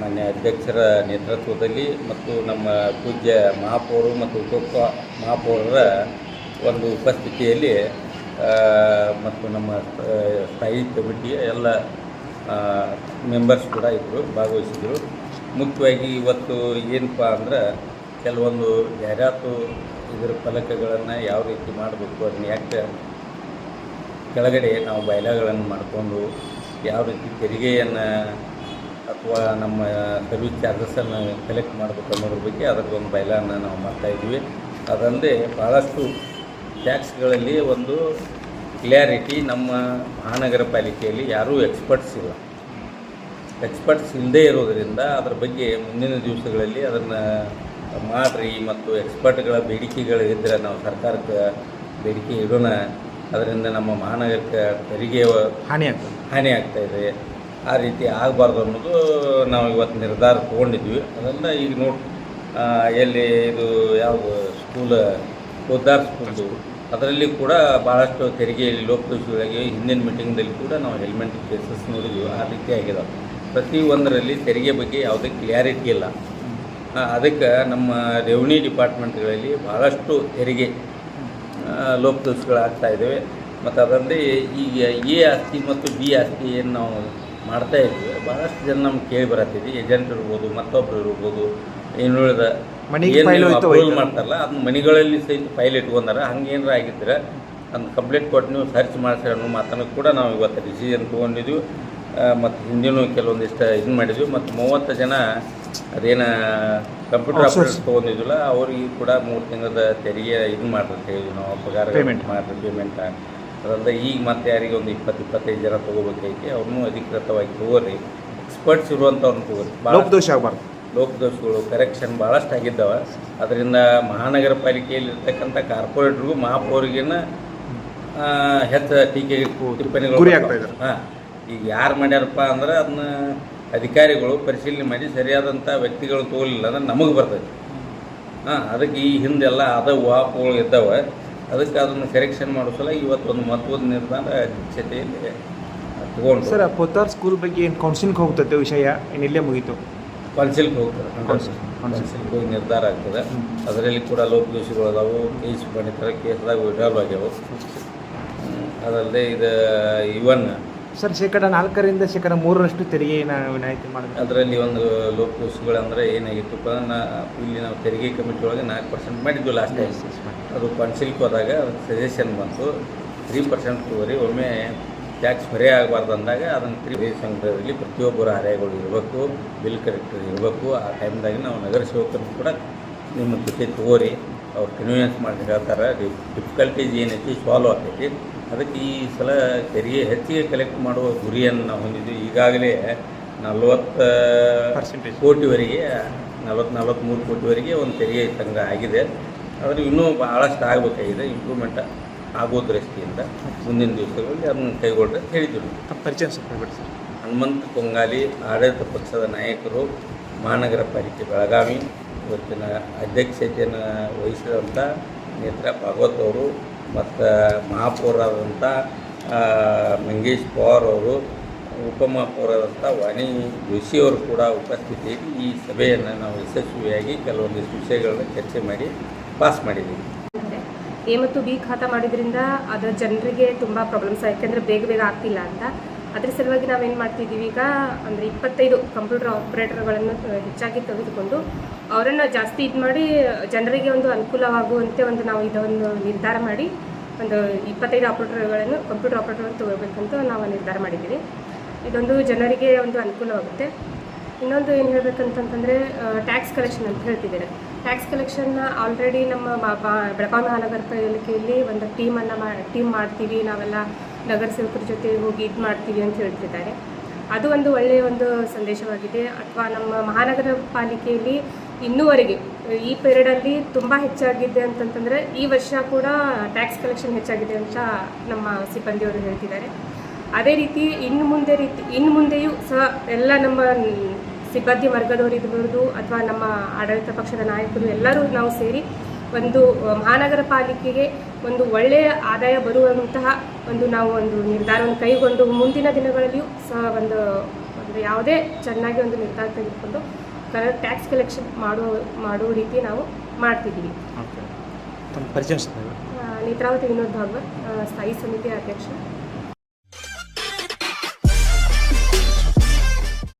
ಮಾನ್ಯ ಅಧ್ಯಕ್ಷರ ನೇತೃತ್ವದಲ್ಲಿ ಮತ್ತು ನಮ್ಮ ಪೂಜ್ಯ ಮಹಾಪೌರು ಮತ್ತು ಉಪ ಮಹಾಪೌರರ ಒಂದು ಉಪಸ್ಥಿತಿಯಲ್ಲಿ ಮತ್ತು ನಮ್ಮ ಸ್ಥಾಯಿ ಕಮಿಟಿಯ ಎಲ್ಲ ಮೆಂಬರ್ಸ್ ಕೂಡ ಇದ್ದರು ಭಾಗವಹಿಸಿದರು. ಮುಖ್ಯವಾಗಿ ಇವತ್ತು ಏನಪ್ಪ ಅಂದ್ರೆ ಕೆಲವೊಂದು ಜಾಹೀರಾತು ಇದರ ಫಲಕಗಳನ್ನು ಯಾವ ರೀತಿ ಮಾಡಬೇಕು, ಅದನ್ನ ಯಾಕೆ ಕೆಳಗಡೆ ನಾವು ಬಯಲಾಗಳನ್ನು ಮಾಡಿಕೊಂಡು, ಯಾವ ರೀತಿ ತೆರಿಗೆಯನ್ನು ಅಥವಾ ನಮ್ಮ ಸರ್ವಿಸ್ ಚಾರ್ಜಸನ್ನು ಕಲೆಕ್ಟ್ ಮಾಡಬೇಕು ಅನ್ನೋದ್ರ ಬಗ್ಗೆ ಅದಕ್ಕೊಂದು ಒಂದು ಬಯಲನ್ನು ನಾವು ಮಾಡ್ತಾಯಿದ್ವಿ ಅದಲ್ಲದೆ ಭಾಳಷ್ಟು ಟ್ಯಾಕ್ಸ್ಗಳಲ್ಲಿ ಒಂದು ಕ್ಲಿಯಾರಿಟಿ ನಮ್ಮ ಮಹಾನಗರ ಪಾಲಿಕೆಯಲ್ಲಿ ಯಾರೂ ಎಕ್ಸ್ಪರ್ಟ್ಸ್ ಇಲ್ಲ. ಎಕ್ಸ್ಪರ್ಟ್ಸ್ ಇಲ್ಲದೇ ಇರೋದರಿಂದ ಅದರ ಬಗ್ಗೆ ಮುಂದಿನ ದಿವಸಗಳಲ್ಲಿ ಅದನ್ನು ಮಾಡಿರಿ ಮತ್ತು ಎಕ್ಸ್ಪರ್ಟ್ಗಳ ಬೇಡಿಕೆಗಳು ಇದ್ದರೆ ನಾವು ಸರ್ಕಾರಕ್ಕೆ ಬೇಡಿಕೆ ಇಡೋಣ. ಅದರಿಂದ ನಮ್ಮ ಮಹಾನಗರಕ್ಕೆ ತೆರಿಗೆ ಹಾನಿ ಆಗ್ತದೆ. ಹಾನಿ ಆಗ್ತಾ ಇದೆ. ಆ ರೀತಿ ಆಗಬಾರ್ದು ಅನ್ನೋದು ನಾವು ಇವತ್ತು ನಿರ್ಧಾರ ತೊಗೊಂಡಿದ್ವಿ ಅದನ್ನ ಈಗ ನೋಡಿ ಎಲ್ಲಿ ಇದು ಯಾವುದು ಸ್ಕೂಲ್ ಉದ್ದಾರ ಸ್ಕೂಲ್ದು ಅದರಲ್ಲಿ ಕೂಡ ಭಾಳಷ್ಟು ತೆರಿಗೆಯಲ್ಲಿ ಲೋಪದೋಷಿಗಳಿಗೆ ಹಿಂದಿನ ಮೀಟಿಂಗ್ದಲ್ಲಿ ಕೂಡ ನಾವು ಹೆಲ್ಮೆಟ್ ಕೇಸಸ್ ನೋಡಿದ್ವಿ. ಆ ರೀತಿ ಆಗಿದೆ. ಪ್ರತಿ ಒಂದರಲ್ಲಿ ತೆರಿಗೆ ಬಗ್ಗೆ ಯಾವುದೇ ಕ್ಲಿಯಾರಿಟಿ ಇಲ್ಲ. ಅದಕ್ಕೆ ನಮ್ಮ ರೆವಿನ್ಯೂ ಡಿಪಾರ್ಟ್ಮೆಂಟ್ಗಳಲ್ಲಿ ಭಾಳಷ್ಟು ತೆರಿಗೆ ಲೋಪದೋಷಗಳಾಗ್ತಾ ಇದ್ದಾವೆ ಮತ್ತು ಅದರಲ್ಲಿ ಈಗ ಎ ಆಸ್ತಿ ಮತ್ತು ಬಿ ಆಸ್ತಿ ಏನು ನಾವು ಮಾಡ್ತಾ ಇದ್ವಿ. ಭಾಳಷ್ಟು ಜನ ನಮ್ಗೆ ಕೇಳಿ ಬರತ್ತಿದ್ವಿ. ಏಜೆಂಟ್ ಇರ್ಬೋದು ಮತ್ತೊಬ್ರು ಇರ್ಬೋದು. ಇನ್ನುಳಿದ ಹೋಯ್ತು ಮಾಡ್ತಾರಲ್ಲ ಅದನ್ನ ಮನೆಗಳಲ್ಲಿ ಸಹಿತ ಫೈಲ್ ಇಟ್ಕೊಂಡಾರ ಹಂಗೇನಾರ ಆಗಿದ್ರೆ ಅದನ್ನ ಕಂಪ್ಲೇಂಟ್ ಕೊಟ್ಟು ನೀವು ಸರ್ಚ್ ಮಾಡಿಸಿ ಅನ್ನೋ ಮಾತನ್ನು ಕೂಡ ನಾವು ಇವತ್ತು ಡಿಸಿಷನ್ ತೊಗೊಂಡಿದ್ವಿ. ಮತ್ತು ಹಿಂದಿನೂ ಕೆಲವೊಂದಿಷ್ಟು ಇದು ಮಾಡಿದ್ವಿ. ಮತ್ತು ಮೂವತ್ತು ಜನ ಅದೇನ ಕಂಪ್ಯೂಟರ್ ಆಪರೇಟರ್ಸ್ ಆಪರೇಟರ್ ತೊಗೊಂಡಿದ್ವಲ್ಲ ಅವ್ರಿಗೆ ಕೂಡ ಮೂರು ತಿಂಗಳದ ತೆರಿಗೆ ಇದು ಮಾಡ್ರಿ ಹೇಳಿದ್ವಿ ನಾವು. ಪಗಾರ ಪೇಮೆಂಟ್ ಮಾಡ್ರಿ ಪೇಮೆಂಟ್ ಅದರಿಂದ ಈಗ ಮತ್ತೆ ಯಾರಿಗೆ ಒಂದು ಇಪ್ಪತ್ತು ಇಪ್ಪತ್ತೈದು ಜನ ತೊಗೋಬೇಕೈತಿ ಅವ್ರನ್ನೂ ಅಧಿಕೃತವಾಗಿ ತೊಗೋರಿ. ಎಕ್ಸ್ಪರ್ಟ್ಸ್ ಇರುವಂಥವ್ರನ್ನ ತೊಗೋರಿ. ಲೋಪದೋಷ ಆಗಬಾರ್ದು. ಲೋಪದೋಷಗಳು ಕರೆಕ್ಷನ್ ಭಾಳಷ್ಟು ಆಗಿದ್ದಾವೆ. ಅದರಿಂದ ಮಹಾನಗರ ಪಾಲಿಕೆಯಲ್ಲಿರ್ತಕ್ಕಂಥ ಕಾರ್ಪೊರೇಟ್ರಿಗೂ ಮಹಾಪೌರಿಗಿನ ಹೆಚ್ಚು ಟೀಕೆ ಟಿಪ್ಪಣಿಗಳು. ಹಾಂ. ಈಗ ಯಾರು ಮಾಡ್ಯಾರಪ್ಪ ಅಂದ್ರೆ ಅದನ್ನ ಅಧಿಕಾರಿಗಳು ಪರಿಶೀಲನೆ ಮಾಡಿ ಸರಿಯಾದಂಥ ವ್ಯಕ್ತಿಗಳು ತೋಲಿಲ್ಲ ಅಂದ್ರೆ ನಮಗೆ ಬರ್ತೈತಿ. ಹಾಂ ಅದಕ್ಕೆ ಈ ಹಿಂದೆಲ್ಲ ಅದ ವಾಪಗಳು ಇದ್ದಾವೆ. ಅದಕ್ಕೆ ಅದನ್ನು ಕರೆಕ್ಷನ್ ಮಾಡೋ ಸಲ ಇವತ್ತೊಂದು ಮಹತ್ವದ ನಿರ್ಧಾರ ಅಧ್ಯಕ್ಷತೆಯಲ್ಲಿ ತಗೊಂಡು. ಸರ್ ಪೋತಾರ್ ಸ್ಕೂಲ್ ಬಗ್ಗೆ ಏನು ಕೌನ್ಸಿಲ್ಗೆ ಹೋಗ್ತದೆ ವಿಷಯ? ಏನು ಇಲ್ಲೇ ಮುಗೀತು? ಕೌನ್ಸಿಲ್ಗೆ ಹೋಗ್ತಾರೆ ಕೌನ್ಸಿಲ್, ಕೌನ್ಸಿಲ್. ಕೌನ್ಸಿಲ್ಗೆ ಹೋಗಿ ನಿರ್ಧಾರ ಆಗ್ತದೆ. ಅದರಲ್ಲಿ ಕೂಡ ಲೋಪದೋಷಿಗಳು ಅದಾವು ಕೇಸ್ ಮಾಡಿರ್ತಾರೆ ಕೇಸ್ದಾಗ ವಿಡ್ರಾಲ್ ಆಗ್ಯಾವು. ಅದಲ್ಲದೆ ಇದು ಇವನ್ ಸರ್ ಶೇಕಡ ನಾಲ್ಕರಿಂದ ಶೇಕಡ ಮೂರರಷ್ಟು ತೆರಿಗೆ ವಿನಾಯಿತಿ ಮಾಡಿದ್ರೆ? ಅದರಲ್ಲಿ ಒಂದು ಲೋಪದೋಷಿಗಳಂದ್ರೆ ಏನಾಗಿತ್ತಪ್ಪ ನಾ ಇಲ್ಲಿ ನಾವು ತೆರಿಗೆ ಕಮಿಟಿ ಒಳಗೆ ನಾಲ್ಕು ಪರ್ಸೆಂಟ್ ಮಾಡಿದ್ವಿ ಲಾಸ್ಟ್ ಟೈಮ್ ಅದು ಕೌನ್ಸಿಲ್ಗೆ ಹೋದಾಗ ಸಜೆಷನ್ ಬಂತು. ತ್ರೀ ಪರ್ಸೆಂಟ್ ತಗೋರಿ ಒಮ್ಮೆ ಟ್ಯಾಕ್ಸ್ ಹೊರೆ ಆಗಬಾರ್ದು ಅಂದಾಗ ಅದನ್ನು ತ್ರೀ ಸಂಗ್ರಹದಲ್ಲಿ ಪ್ರತಿಯೊಬ್ಬರ ಆದಾಯಗಳು ಇರಬೇಕು ಬಿಲ್ ಕರೆಕ್ಟರ್ ಇರಬೇಕು. ಆ ಟೈಮ್ದಾಗ ನಾವು ನಗರ ಸೇವಕರು ಕೂಡ ನಿಮ್ಮ ಜೊತೆ ತಗೋರಿ. ಅವ್ರು ಕನ್ವೀನಿಯನ್ಸ್ ಮಾಡಿ ಹೇಳ್ತಾರೆ. ಡಿಫಿಕಲ್ಟೀಸ್ ಏನೈತಿ ಸಾಲ್ವ್ ಆಗ್ತೈತಿ. ಅದಕ್ಕೆ ಈ ಸಲ ತೆರಿಗೆ ಹೆಚ್ಚಿಗೆ ಕಲೆಕ್ಟ್ ಮಾಡುವ ಗುರಿಯನ್ನು ನಾವು ಹೊಂದಿದ್ವಿ ಈಗಾಗಲೇ ನಲ್ವತ್ತು ಪರ್ಸೆಂಟೇಜ್ ಕೋಟಿವರೆಗೆ ನಲವತ್ತು ನಲ್ವತ್ತ್ಮೂರು ಕೋಟಿವರೆಗೆ ಒಂದು ತೆರಿಗೆ ಸಂಗ್ರಹ ಆಗಿದೆ. ಆದರೆ ಇನ್ನೂ ಭಾಳಷ್ಟು ಆಗಬೇಕಾಗಿದೆ ಇಂಪ್ರೂವ್ಮೆಂಟ್ ಆಗೋ ದೃಷ್ಟಿಯಿಂದ ಮುಂದಿನ ದಿವಸಗಳಲ್ಲಿ ಅದನ್ನು ಕೈಗೊಳ್ರೆ ಹೇಳಿದ್ರು ತಮ್ಮ ಪರಿಚಯ ಸರ್. ಹನುಮಂತ ಕೊಂಗಾಲಿ ಆಡಳಿತ ಪಕ್ಷದ ನಾಯಕರು ಮಹಾನಗರ ಪಾಲಿಕೆ ಬೆಳಗಾವಿ ಇವತ್ತಿನ ಅಧ್ಯಕ್ಷತೆಯನ್ನು ವಹಿಸಿದಂಥ ನೇತ್ರ ಭಾಗವತ್ ಅವರು ಮತ್ತು ಮಹಾಪೌರಾದಂಥ ಮಂಗೇಶ್ ಪವಾರ್ ಅವರು ಉಪಮಹಾಪೌರಾದಂಥ ವಾಣಿ ಜೋಶಿಯವರು ಕೂಡ ಉಪಸ್ಥಿತಿಯಲ್ಲಿ ಈ ಸಭೆಯನ್ನು ನಾವು ಯಶಸ್ವಿಯಾಗಿ ಕೆಲವೊಂದಿಷ್ಟು ವಿಷಯಗಳನ್ನು ಚರ್ಚೆ ಮಾಡಿ ಪಾಸ್ ಮಾಡಿದ್ದೀವಿ. ಎ ಮತ್ತು ಬಿ ಖಾತಾ ಮಾಡಿದ್ರಿಂದ ಅದು ಜನರಿಗೆ ತುಂಬ ಪ್ರಾಬ್ಲಮ್ಸ್ ಯಾಕೆಂದರೆ ಬೇಗ ಬೇಗ ಆಗ್ತಿಲ್ಲ ಅಂತ. ಅದ್ರ ಸಲುವಾಗಿ ನಾವೇನು ಮಾಡ್ತಿದ್ದೀವಿ ಈಗ, ಅಂದರೆ ಇಪ್ಪತ್ತೈದು ಕಂಪ್ಯೂಟರ್ ಆಪ್ರೇಟರ್ಗಳನ್ನು ಹೆಚ್ಚಾಗಿ ತೆಗೆದುಕೊಂಡು ಅವರನ್ನು ಜಾಸ್ತಿ ಇದು ಮಾಡಿ ಜನರಿಗೆ ಒಂದು ಅನುಕೂಲವಾಗುವಂತೆ ಒಂದು ನಾವು ಇದೊಂದು ನಿರ್ಧಾರ ಮಾಡಿ, ಒಂದು ಇಪ್ಪತ್ತೈದು ಆಪ್ರೇಟರ್ಗಳನ್ನು, ಕಂಪ್ಯೂಟರ್ ಆಪ್ರೇಟರ್ಗಳನ್ನು ತಗೋಬೇಕಂತ ನಾವು ನಿರ್ಧಾರ ಮಾಡಿದ್ದೀವಿ. ಇದೊಂದು ಜನರಿಗೆ ಒಂದು ಅನುಕೂಲವಾಗುತ್ತೆ. ಇನ್ನೊಂದು ಏನು ಹೇಳ್ಬೇಕಂತಂತಂದರೆ ಟ್ಯಾಕ್ಸ್ ಕಲೆಕ್ಷನ್ ಅಂತ ಹೇಳ್ತಿದ್ದಾರೆ. ಟ್ಯಾಕ್ಸ್ ಕಲೆಕ್ಷನ್ನ ಆಲ್ರೆಡಿ ನಮ್ಮ ಬೆಳಗಾವಿ ಮಹಾನಗರ ಪಾಲಿಕೆಯಲ್ಲಿ ಒಂದು ಟೀಮನ್ನು ಮಾ, ಟೀಮ್ ಮಾಡ್ತೀವಿ ನಾವೆಲ್ಲ. ನಗರ ಸೇವಕರ ಜೊತೆ ಹೋಗಿ ಇದು ಮಾಡ್ತೀವಿ ಅಂತ ಹೇಳ್ತಿದ್ದಾರೆ. ಅದು ಒಂದು ಒಳ್ಳೆಯ ಒಂದು ಸಂದೇಶವಾಗಿದೆ. ಅಥವಾ ನಮ್ಮ ಮಹಾನಗರ ಪಾಲಿಕೆಯಲ್ಲಿ ಇನ್ನೂವರೆಗೆ, ಈ ಪೀರಿಯಡಲ್ಲಿ ತುಂಬ ಹೆಚ್ಚಾಗಿದೆ ಅಂತಂತಂದರೆ ಈ ವರ್ಷ ಕೂಡ ಟ್ಯಾಕ್ಸ್ ಕಲೆಕ್ಷನ್ ಹೆಚ್ಚಾಗಿದೆ ಅಂತ ನಮ್ಮ ಸಿಬ್ಬಂದಿಯವರು ಹೇಳ್ತಿದ್ದಾರೆ. ಅದೇ ರೀತಿ ಇನ್ನು ಮುಂದೆ ರೀತಿ, ಇನ್ನು ಮುಂದೆಯೂ ಸಹ ಎಲ್ಲ ನಮ್ಮ ಸಿಬ್ಬಂದಿ ವರ್ಗದವರು ಅಥವಾ ನಮ್ಮ ಆಡಳಿತ ಪಕ್ಷದ ನಾಯಕರು ಎಲ್ಲರೂ ನಾವು ಸೇರಿ ಒಂದು ಮಹಾನಗರ ಪಾಲಿಕೆಗೆ ಒಂದು ಒಳ್ಳೆಯ ಆದಾಯ ಬರುವಂತಹ ಒಂದು ನಾವು ಒಂದು ನಿರ್ಧಾರವನ್ನು ಕೈಗೊಂಡು ಮುಂದಿನ ದಿನಗಳಲ್ಲಿಯೂ ಸಹ ಒಂದು ಒಂದು ಯಾವುದೇ ಚೆನ್ನಾಗಿ ಒಂದು ನಿರ್ಧಾರ ತೆಗೆದುಕೊಂಡು ಕರೆಕ್ಟ್ ಟ್ಯಾಕ್ಸ್ ಕಲೆಕ್ಷನ್ ಮಾಡುವ ಮಾಡುವ ರೀತಿ ನಾವು ಮಾಡ್ತಿದ್ದೀವಿ. ನೇತ್ರಾವತಿ ವಿನೋದ್ ಭಾಗವತ್ ಸ್ಥಾಯಿ ಸಮಿತಿ ಅಧ್ಯಕ್ಷ.